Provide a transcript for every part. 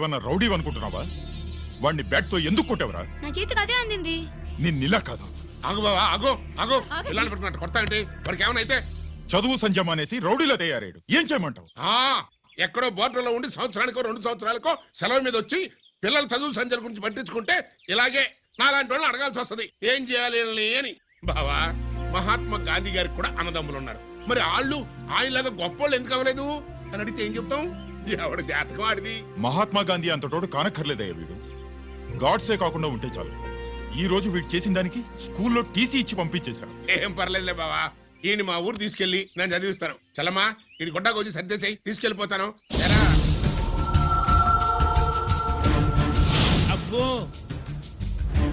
నువ్వేమన్నా రౌడీ అనుకుంటున్నావా? వాడిని బ్యాట్తో ఎందుకు కొట్టావురా? నా చేతికి అదే అందింది. నిన్నిలా కాదు. ఆగు బావా ఆగు ఆగు. పిల్లల్ని పెట్టుకున్నట్టు కొడతా ఏంటి? వాడికి ఏమైనా అయితే చదువు సంజం అనేసి రౌడీలో తయారాడు ఏం చేయమంటావు? ఆ ఎక్కడో బోర్డులో ఉండి సంవత్సరానికో రెండు సంవత్సరాలకో సెలవు మీద వచ్చి పిల్లల చదువు సంచల గురించి పట్టించుకుంటే ఇలాగే నాలాంటి వాళ్ళని అడగాల్సి వస్తుంది. ఏం చేయాలి వీళ్ళని అని. బావా మహాత్మా గాంధీ గారికి కూడా అన్నదమ్ములు ఉన్నారు. మరి వాళ్ళు ఆయనలాగా గొప్పోళ్ళు ఎందుకు అవ్వలేదు? అని అడిగితే ఏం చెప్తాం? ఎవడ జాతకం ఆడిది? మహాత్మా గాంధీ అంతటోడు కానక్కర్లేదయ్యా వీడు. గాడ్సే కాకుండా ఉంటే చాలు. ఈ రోజు వీడు చేసిన దానికి స్కూల్లో టీసీ ఇచ్చి పంపించేశారు. ఏం పర్లేదులే బావా. ఈయన మా ఊరు తీసుకెళ్ళి నేను చదివిస్తాను చలమా ఇది గుడ్డకు వచ్చి సర్దేశాయి తీసుకెళ్ళిపోతాను ఎరా. అబ్బో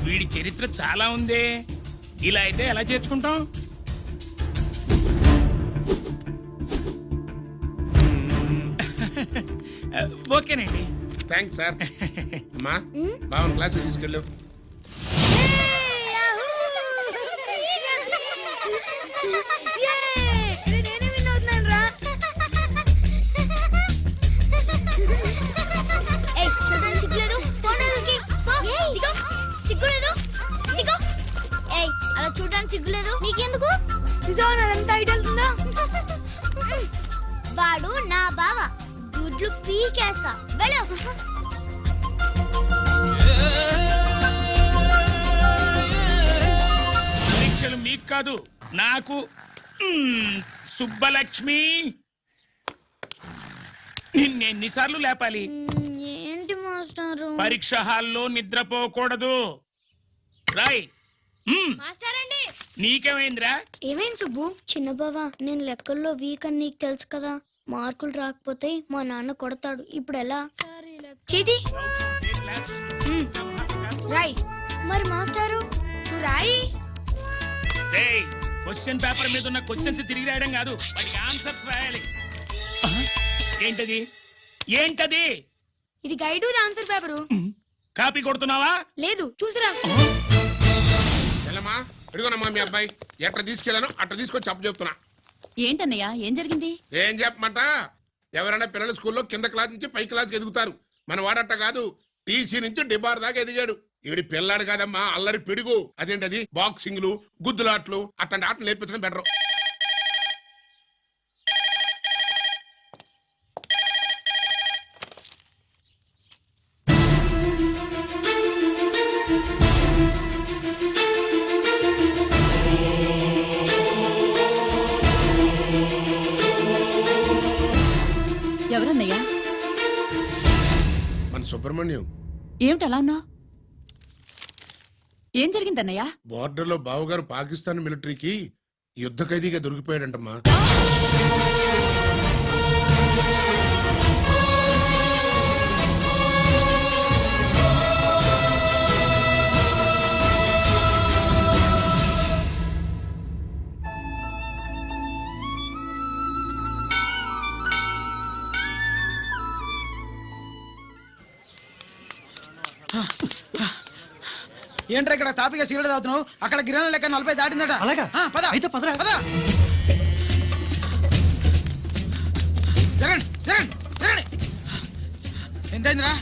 వీడి చరిత్ర చాలా ఉందే. ఇలా అయితే ఎలా చేర్చుకుంటాం? Thanks sir. అమ్మా బావన్ క్లాస్ తీసుకెళ్ళు. గుడ్లు పీకేస్తా. వెళ్ళు. పరీక్షలు మీకు కాదు నాకు. మ్మ్, సుబ్బలక్ష్మి. నిన్నెన్నిసార్లు లేపాలి? ఏంటి మాస్టారు? పరీక్ష హాల్లో నిద్రపోకూడదు. రాయ్. మ్మ్, మాస్టర్ అండి నీకేమైందిరా? ఏమైంది సుబ్బు? చిన్న బావా నేను లెక్కల్లో వీక్ అని నీకు తెలుసు కదా. మార్కులు రాకపోతే మా నాన్న కొడతాడు. ఇప్పుడు ఎలా? చేతి రాయ్. మరి మాస్టారు రాయి. క్వశ్చన్ పేపర్ మీద ఉన్న క్వశ్చన్స్ తిరిగి రాయడం కాదు వాటికి ఆన్సర్స్ రాయాలి. ఏంటది? ఏంటది? ఇది గైడ్ ఆన్సర్ పేపరు. కాపీ కొడుతున్నావా? లేదు చూసి రాసుకో. మీ అబ్బాయి. ఎట్లా తీసుకెళ్ళాను అట్లా తీసుకొచ్చి అప్పు చెప్తున్నా. ఏంటన్నయ్యా ఏం జరిగింది? ఏం చెప్పమంట? ఎవరైనా పిల్లల స్కూల్లో కింద క్లాస్ నుంచి పై క్లాస్కి ఎదుగుతారు. మన వాడట్ట కాదు టీసీ నుంచి డిబార్ దాకా ఎదిగాడు. ఈవిడి పిల్లాడు కాదమ్మా అల్లరి పిడుగు. అదేంటది? బాక్సింగ్లు గుద్దులాట్లు అట్లాంటి ఆటలు నేర్పించడం బెటర్. సుబ్రహ్మణ్యం. ఏమిటి అలా ఉన్నావు? ఏం జరిగిందన్నయ్య? బోర్డర్లో బావగారు పాకిస్తాన్ మిలిటరీకి యుద్ధ ఖైదీగా దొరికిపోయాడంటమ్మా. ఏంట్రా ఇక్కడ తాపిగా సిగరెట్ తాగుతున్నావు? అక్కడ గిరణం లెక్క నలభై దాటిందట. అలాగా? ఆ, పద. అయితే పదరా. పద. జరగండి జరగండి జరగండి. ఎంతైందిరా?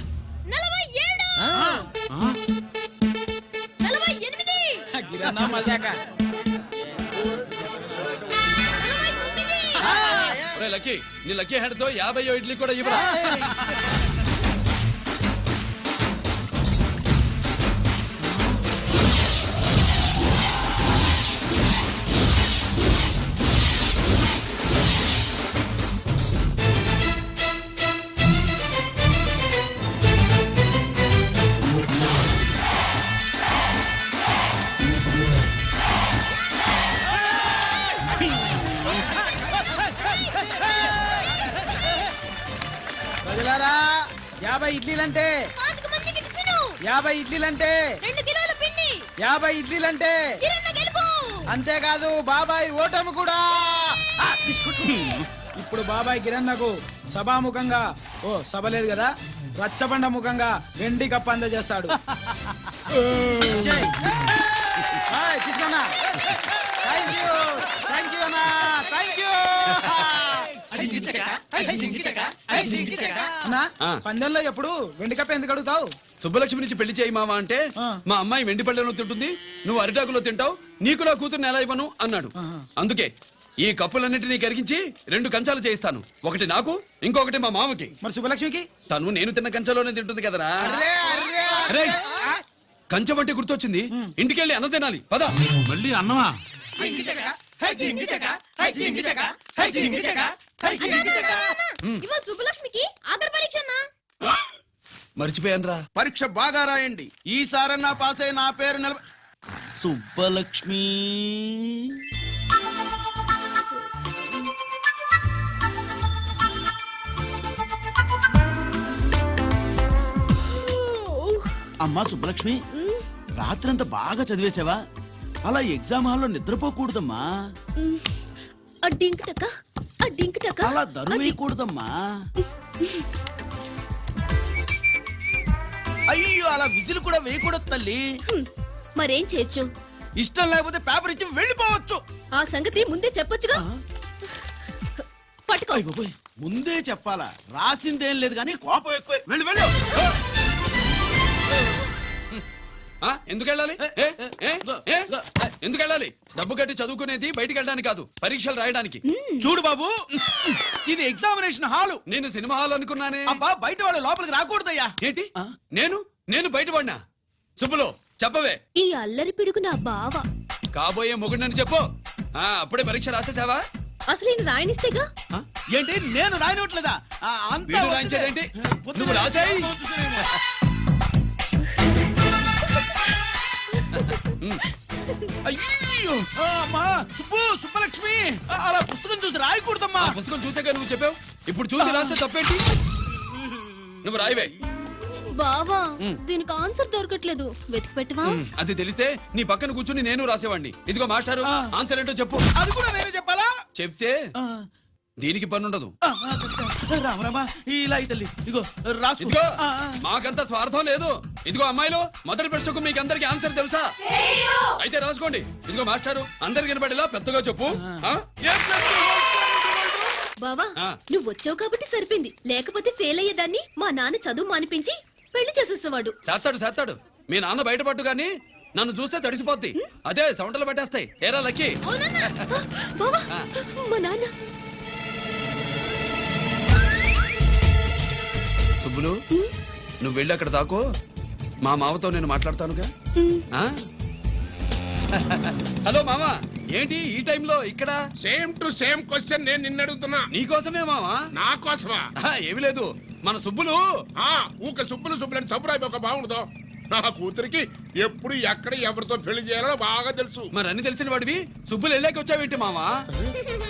నలభై ఏడు. నలభై ఎనిమిది. గిరన్నా మజాక నలభై తొమ్మిది. ఒరే లక్కీ నీ లక్కీ హెడ్తో యాభై ఇడ్లీ కూడా ఇవ్వరా? యాభై ఇడ్లీలంటే? యాభై ఇడ్లీలంటే? యాభై ఇడ్లీలంటే? అంతేకాదు బాబాయ్ ఓటమి కూడా. ఇప్పుడు బాబాయ్ గిరన్నకు సభాముఖంగా ఓ సభ లేదు కదా? రచ్చబండ ముఖంగా వెండి కప్ప అందజేస్తాడు. తీసుకోన్నా థ్యాంక్ యూ థ్యాంక్ యూ అన్నా. థ్యాంక్ యూ అన్న నానా ఆ. పందెంలో ఎప్పుడు వెండి కప్ప ఎందుకు అడుగుతావు? సుబ్బలక్ష్మి నుంచి పెళ్ళి చేయి మావా అంటే ఆ. మా అమ్మాయి వెండి పళ్ళెలో తింటుంది నువ్వు అరిటాకులో తింటావు నీకు నా కూతుర్ని ఎలా ఇవ్వను అన్నాడు. ఆహా. అందుకే ఈ కప్పులన్నింటినీ కరిగించి రెండు కంచాలు చేయిస్తాను. ఒకటి నాకు ఇంకొకటి మా మామకి. మరి శుభలక్ష్మికి తను నేను తిన్న కంచంలోనే తింటుంది కదరా. అరే కంచం అంటే గుర్తొచ్చింది. ఇంటికెళ్ళి అన్నం తినాలి. పద. మళ్ళీ అన్నమా? ఇవాళ శుభలక్ష్మికి ఆఖరి పరీక్ష అన్నా. మర్చిపోయానురా. పరీక్ష బాగా రాయండి. ఈసారన్నా పాస్ అయి నా పేరు నిలబ సుబ్బలక్ష్మి. అమ్మా సుబ్బలక్ష్మి రాత్రంతా బాగా చదివేశావా? అలా ఎగ్జామ్ హాల్లో నిద్రపోకూడదమ్మా. ఆ డింక్ టక్క ఆ డింక్ అలా అయ్యో అలా విజిల్ కూడా వేయకూడదు తల్లి. మరేం చేయొచ్చు? ఇష్టం లేకపోతే పేపర్ ఇచ్చి వెళ్ళిపోవచ్చు. ఆ సంగతి ముందే చెప్పొచ్చుగా? పట్టుకో. బాబోయ్, ముందే చెప్పాలా? రాసిందేం లేదు కానీ కోపం ఎక్కువ. వెళ్ళు వెళ్ళు. ఎందుకు వెళ్ళాలి? ఏ? ఏ? ఏ? ఎందుకు వెళ్ళాలి? డబ్బు కట్టి చదువుకునేది బయటికి వెళ్ళడానికి కాదు పరీక్షలు రాయడానికి. చూడు బాబు. ఇది ఎగ్జామినేషన్ హాలు. నేను సినిమా హాల్ అనుకున్నానే. అబ్బా బయట వాళ్ళు లోపలికి రాకూడదయ్యా. ఏంటి? నేను? నేను బయటపడినా సుబ్బులు చెప్పవే. ఈ అల్లరి పిడుగు నా బావ. కాబోయే మొగుడినని చెప్పు. ఆ, అప్పుడే పరీక్ష రాసేసావా? అసలు ఈయన రాయనిస్తేగా? ఏంటి? నేను రాయనట్లేదా? అంతా. రాయించేదేంటి? నువ్వు రాసేయ్. అయ్యో ఆ, అమ్మా! సుబ్బు సుబ్బలక్ష్మి! ఆ, అలా పుస్తకం చూసి రాయకూడదమ్మా. ఆ పుస్తకం చూసాక నువ్వు చెప్పావు? ఇప్పుడు చూసి రాస్తే తప్పేంటి? నువ్వు రాయివే. బావా దీనికి ఆన్సర్ దొరకట్లేదు. వెతికి పెట్టవా? అది తెలిస్తే నీ పక్కన కూర్చుని నేను రాసేవాడిని ఇదిగో మాస్టారు ఆ. ఆన్సర్ ఏంటో చెప్పు. అది కూడా నేనే చెప్పాలా? చెప్తే ఆ, దీనికి పని ఉండదు ఆ, ఆ, రామ రామ ఇలా ఈ తల్లి. ఇదిగో రాసుకో. ఇదిగో ఆ, ఆ. మాకంత స్వార్థం లేదు. ఇదిగో అమ్మాయిలు మొదటి ప్రశ్నకు మీకు అందరికి ఆన్సర్ తెలుసా? అయితే రాసుకోండి. ఇదిగో మాస్టారు అందరికి వినపడేలా పెద్దగా చెప్పు. ఆ? బావా. నువ్వు వచ్చావు కాబట్టి సరిపోయింది. లేకపోతే ఫెయిల్ అయ్యేదాన్ని మా నాన్న చదువు మానిపించి పెళ్ళి చేసేసేవాడు. చేస్తాడు చేస్తాడు. మీ నాన్న బయటపడ్డు గాని నన్ను చూస్తే తడిసిపోద్ది. అదే సౌంటలు పట్టేస్తాయి. ఏరా లక్కీ? మా నాన్న. సుబ్బులు నువ్వు వెళ్ళి అక్కడ దాకో. మా మామతో నేను మాట్లాడతానుగా? ఆ? హలో మామ ఏంటి ఈ టైంలో ఇక్కడ? సేమ్ టు సేమ్ క్వశ్చన్ నేను నిన్ను అడుగుతున్నా. నీకోసమే మామా? నా కోసమా? ఆహా, ఏమీ లేదు. మన సుబ్బులు? ఆ ఊక సుబ్బులు సుబ్బులని సబ్బురాయి ఒక బాగుండదు. నా కూతురికి ఎప్పుడు ఎక్కడ ఎవరితో పెళ్ళి చేయాలో బాగా తెలుసు. మరి అన్ని తెలిసిన వాడివి? సుబ్బులు వెళ్ళాక వచ్చావేంటి మామా?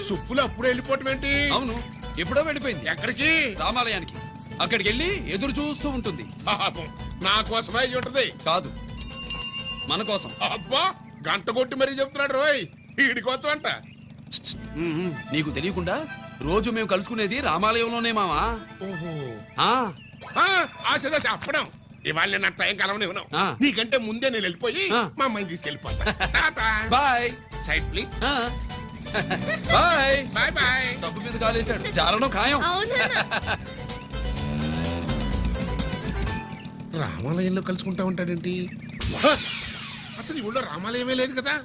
సుబ్బులు అప్పుడు వెళ్ళిపోవటం ఏంటి? అవును ఎప్పుడో వెళ్ళిపోయింది. ఎక్కడికి? రామాలయానికి. అక్కడికి వెళ్ళి ఎదురు చూస్తూ ఉంటుంది. పాపం నా కోసమే అయి ఉంటది? కాదు. మన కోసం. అబ్బా గంట కొట్టి మరీ చెప్తున్నాడు రోయ్. వీడి కోసం అంట నీకు తెలియకుండా రోజు మేము కలుసుకునేది రామాలయంలోనే మావా. ఓహో. ఆ, చెప్పడం ఇవాళ నేను నా టైం కలవని ఇవ్వను ఆ. నీకంటే ముందే నేను వెళ్ళిపోయి ఆ. మా అమ్మాయిని తీసుకెళ్ళిపోతా. బాయ్. Side please. ఆ. బాయ్. Bye bye. సబ్బు మీద కాలేశాడు. చాలడం ఖాయం. రామాలయంలో కలుసుకుంటా ఉంటాడేంటి! అసలు ఈ ఊళ్ళో రామాలయమే లేదు కదా?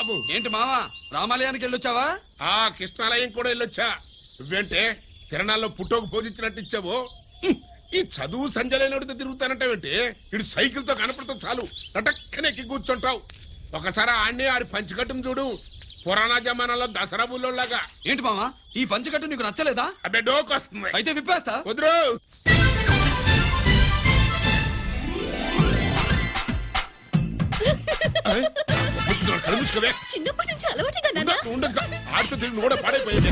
అబ్బో. ఏంటి మావా రామాలయానికి వెళ్ళొచ్చావా? ఆ కృష్ణాలయం కూడా వెళ్ళొచ్చా? నువ్వేంటే తిరణాల్లో పుట్టోకు పూజించినట్టు ఇచ్చావు. ఈ చదువు సంజలైనడితో తిరుగుతానంటావేంటి? ఇడు సైకిల్తో కనపడతావు చాలు. నటక్కనే ఎక్కి కూర్చుంటావు. ఒకసారి ఆడిని ఆడి పంచికట్టును చూడు. పురాణ జమానాలో దసరా బుల్లోలాగా ఏంటి మావా ఈ పంచకట్టు నీకు నచ్చలేదా? అబ్బే డోక్ వస్తుంది. అయితే విప్పేస్తా. కుదురు. చిన్నప్పటి నుంచి అలవాటుగా నాన్న. ఉండదు ఆడుతూ తిరిగి కూడా పాడైపోయింది.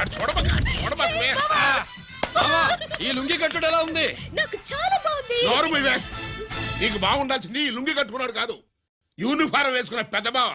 అటు చూడబాక అటు చూడబాకవే మావా ఈ లుంగి కట్టుడు ఎలా ఉంది? నాకు చాలా బాగుంది. నోరు మూయవే. నీకు బాగుండాల్సింది ఈ లుంగి కట్టుకున్నాడు కాదు. యూనిఫారం వేసుకున్న పెద్ద బావ.